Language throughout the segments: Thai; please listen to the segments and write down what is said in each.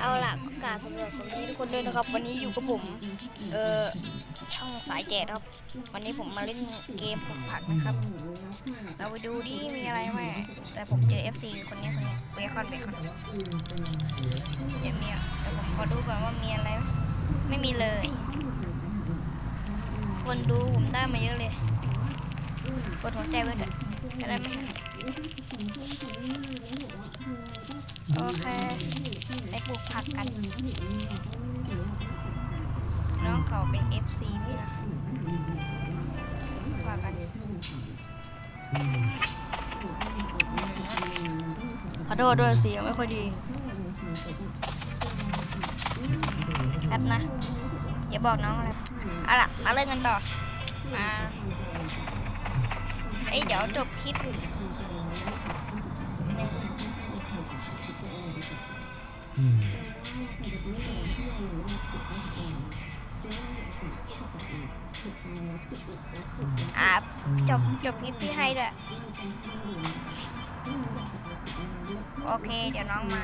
เอาล่ะก็กราบสำหรับสวัสดีทุกคนด้วยนะครับ วันนี้อยู่กับผม เอ่อ ช่องสายแจกครับ วันนี้ผมมาเล่นเกมปลูกผักนะครับ เราไปดูดิมีอะไรไหมแต่ผมเจอ FC คนนี้คนนี้เบคอนเบคอนเดี๋ยวมีอะแต่ผมขอดูก่อนว่ามีอะไรไหมไม่มีเลย คนดูผมได้มาเยอะเลย กดหัวใจไว้ด้วยจะได้ไม่หายโอเคไปปลูกผักกัน น้องเขาเป็น FC พี่นะว่ากันขอโทษด้วยเสียงไม่ค่อยดีแป๊บนะอย่าบอกน้องอะไรเอาล่ะมาเล่นกันต่อมา อ้ยเดี๋ยวจบคลิปหนึ่งอะจบจบคลิปพี่ให้ด้วยโอเค เดี๋ยวน้องมา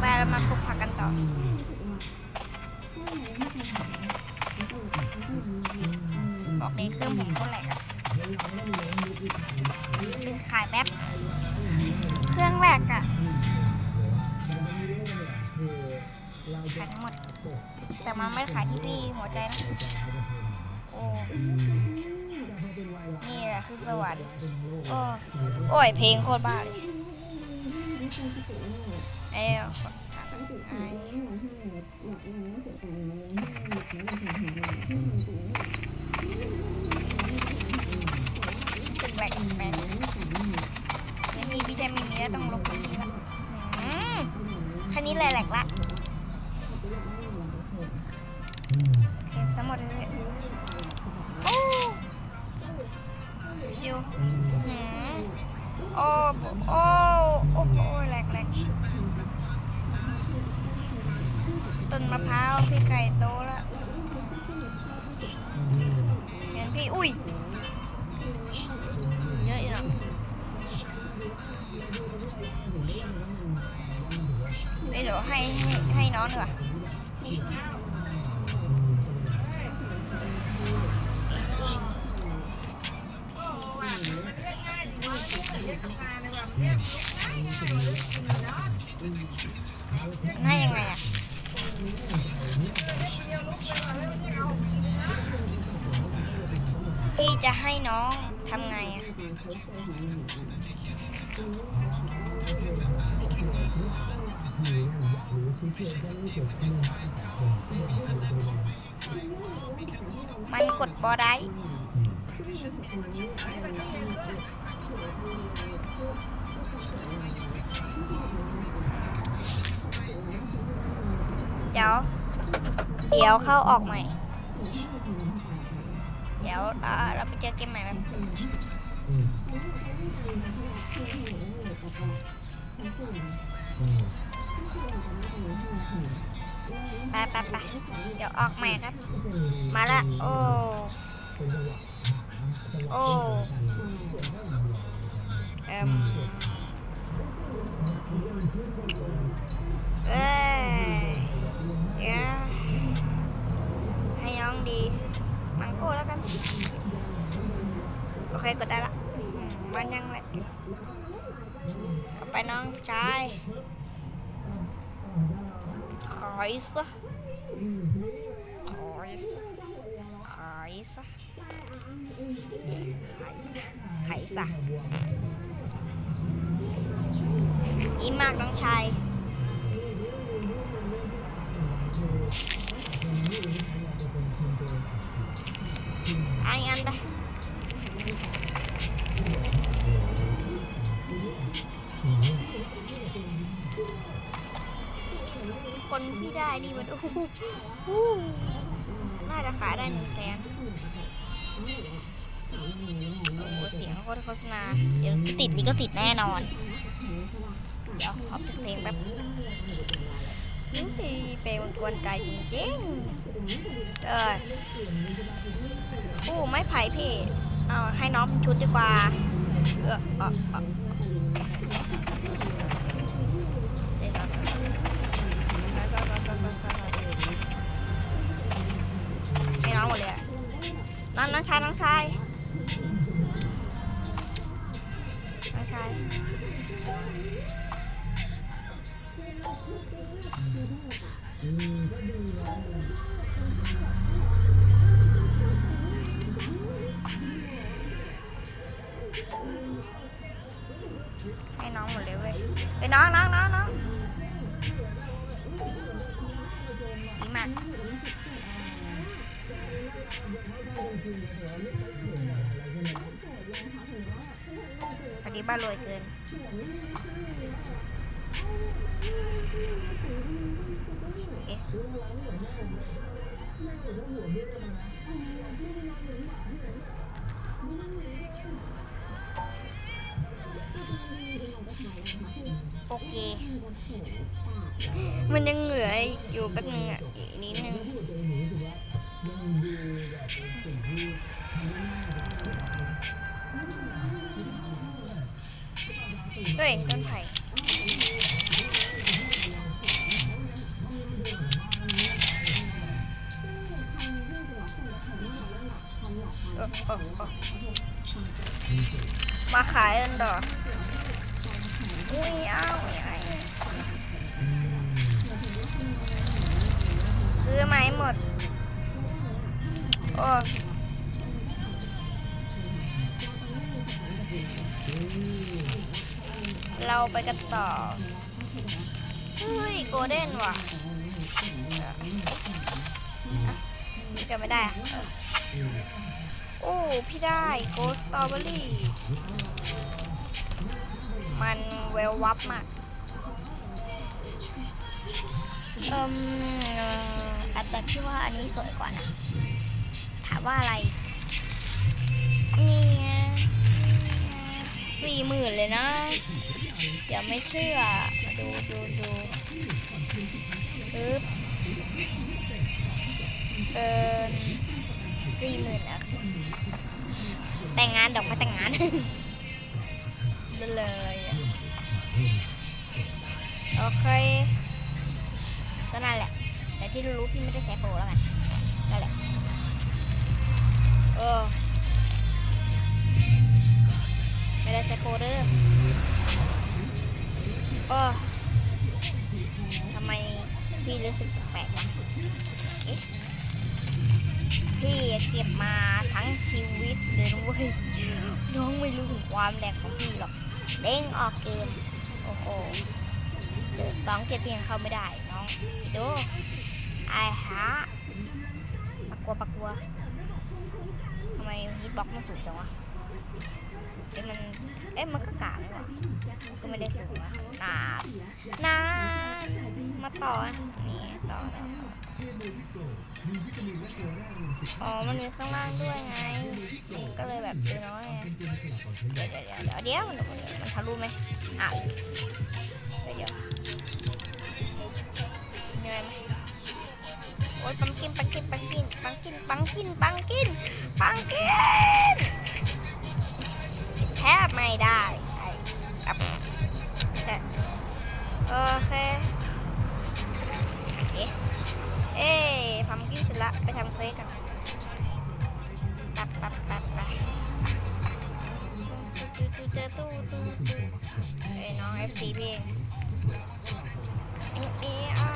ไปเรามาปลูกผักกันต่อ บอกเลยเครื่องผมเท่าไหร่ครับขายแป๊บเครื่องแรกอะขายทั้งหมด แต่มันไม่ขายที่พี่หัวใจนะ โอ้ นี่แหละคือสวรรค์โอ้โอ้ยเพลงโคตรบ้าเลยเอ้ยขอถามไอ้รู้ สึกแหลกแหลกนี่มีวิตามินนี้แล้วต้องลบตรงนี้ละอืมแค่นี้เลยแหลกละโอเคสมหมดเลยโอ้ชิวหืมโอ้โอ้โอ้โหแหลกแหลกต้นมะพร้าวพี่ไก่โตแล้ว เห็นพี่อุ้ยเยอะอยู่ จะให้น้องทำไงอะมันกดบอได้เดี๋ยว เดี๋ยวเข้าออกใหม่ ดี๋ยวอ่าเราไปเจอเกมใหม่แบบไปไปไปเดี๋ยวออกใหม่ครับ มาละ โอ้ โอ้ ขอยซะขอยซะขายซะขายซะอีมากน้องชายไอ้อันไป คนพี่ได้ดีมันโอ้โหน่าจะขายได้หนึ่งแสนโอ้เสียงโฆษณาเดี๋ยวติดลิขสิทธิ์แน่นอน เดี๋ยวขอเพลงแป๊บอุ้ยเพลงมันกวนใจจริงๆเอออู้ไม่ไผ่พี่เอาให้น้องชุดดีกว่าเออ เออเออายน้องชายให้น้องหมดเลยเว้ยไปน้องน้องน้องน้องดีมา กปฏิบ้ารวยเกิน เอ๊ะโอเค มันยังเหลืออยู่แป๊บนึงอะ อีกนิดนึง เฮ้ยต้นไผ่มาขายกันดอกอุ้ยอ้าวไม่ไอ้ซื้อไหมหมด โอ้เราไปกันต่อ เฮ้ย โกลเด้นว่ะนี่ก็ไม่ได้อะโอ้ พี่ได้ โกสตรอเบอรี่ มันเวลวับมาก เอ่มอ่อแต่พี่ว่าอันนี้สวยกว่านะ ว่าอะไร นี่ไงสี่หมื่นเลยนะ เดี๋ยวไม่เชื่อ มาดูดูดูปึ๊บเกินสี่หมื่นอะแต่งงานดอกไม้แต่งงานได้เลยอะโอเค ก็นั่นแหละ แต่ที่รู้ๆพี่ไม่ได้ใช้โปรแล้วกันนั่นแหละ เออ ไม่ได้ใช้โปรเด้อเออทำไมพี่รู้สึกแปลกๆวะเอ๊ะพี่เก็บมาทั้งชีวิตเลยนะเว้ยน้องไม่รู้ถึงความแรงของพี่หรอก เด้งออกเกม โอ้โหเดอะสองเก็บเพียงเข้าไม่ได้น้องคิดดูไอ้ฮะปะกัวปะกัว ไมฮิตบ็อกมันสูงจังวะเอ้ยมันเอ้ยมันก็กากเลยว่ะก็ไม่ได้สูงนะนานนานมาต่ออะนี่ต่ออ๋อ มันมีข้างล่างด้วยไง ก็เลยแบบดูน้อยเดี๋ยวเดี๋ยวเดี๋ยวเดี๋ยวมันมันมันทะลุไหมอะเดี๋ยว อ๊ยปังกินปังกินปังกินปังกินปังกินปังกินปังกินแทบไม่ได้ไอ้ครับโอเคเอ๊ะเอ๊ะทำกินเสร็จละไปทำเควสกันปับปับปับปับตู้ตู้ตู้ตู้ตู้ตู้เอ้น้อง FC เพลงอูเออาอู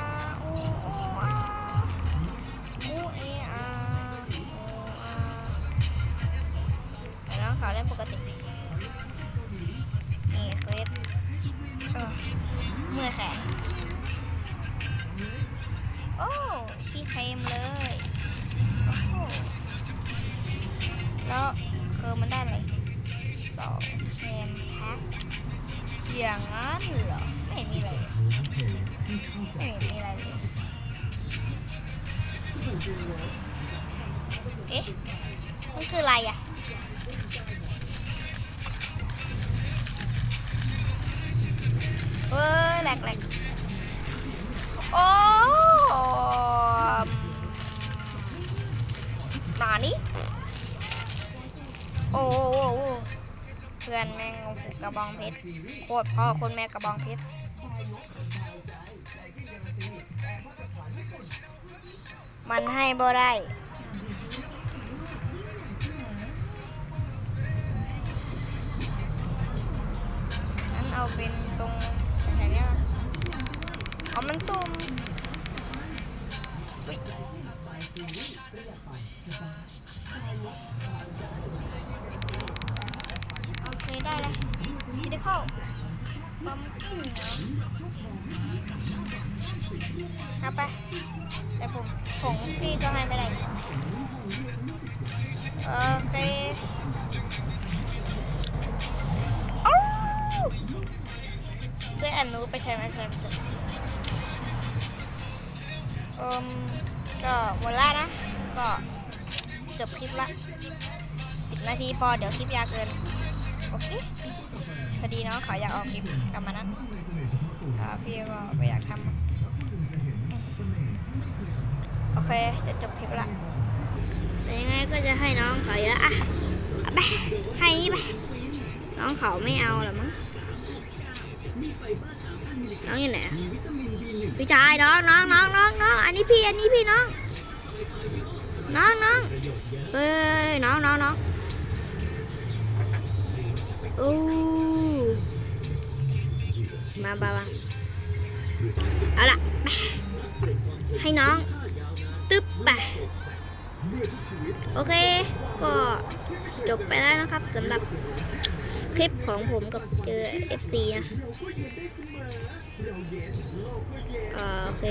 กตินี่เควสเมื่อแขนโอ้ พี่เคมเลย โอ้โหแล้วเคือมันได้อะไรสองเคมแพ็คอย่างนั้นเหรอ ไม่มีอะไรเลยไม่มีอะไรเลยเอ๊ะ มันคืออะไรอะ เออแหลกแหลกโอ้มานี่โอ้เพื่อนแม่งกระบองเพชรโคตรพ่อคนแม่กระบองเพชรมันให้บ่ได้ั้นเอาเป็นตรง แถวๆเนี้ยเอามันซุ่มโอเคได้เลยพี่ได้เข้าบัมกิ้งเอเอาไปแต่ผมผงพี่ก็ให้ไม่ได้โอเค นนู้ไปใช้ไหมใช่ไหมเอืมก็หมดละนะ ก็จบคลิปละสิบนาทีพอเดี๋ยวคลิปยาวเกิน โอเคพอดีน้องเขาอยากออกคลิปกลับมานั้นอ่าพี่ก็ไม่อยากทำโอเคจะจบคลิปละแต่ยังไงก็จะให้น้องเขาอยู่แล้วอะไปให้นี่ไปน้องเขาไม่เอาหรอมั้ง น้องอยู่ไหนพี่ชายน้องน้องน้องน้องน้องอันนี้พี่อันนี้พี่น้อง น้องน้องเอ้ยน้องน้องน้องอู้มาบ้าบ้าเอาล่ะ ให้น้อง ตึ๊บไปโอเค ก็จบไปแล้วนะครับสำหรับคลิปของผมกับเจอ FC นะ เอ่อโอเ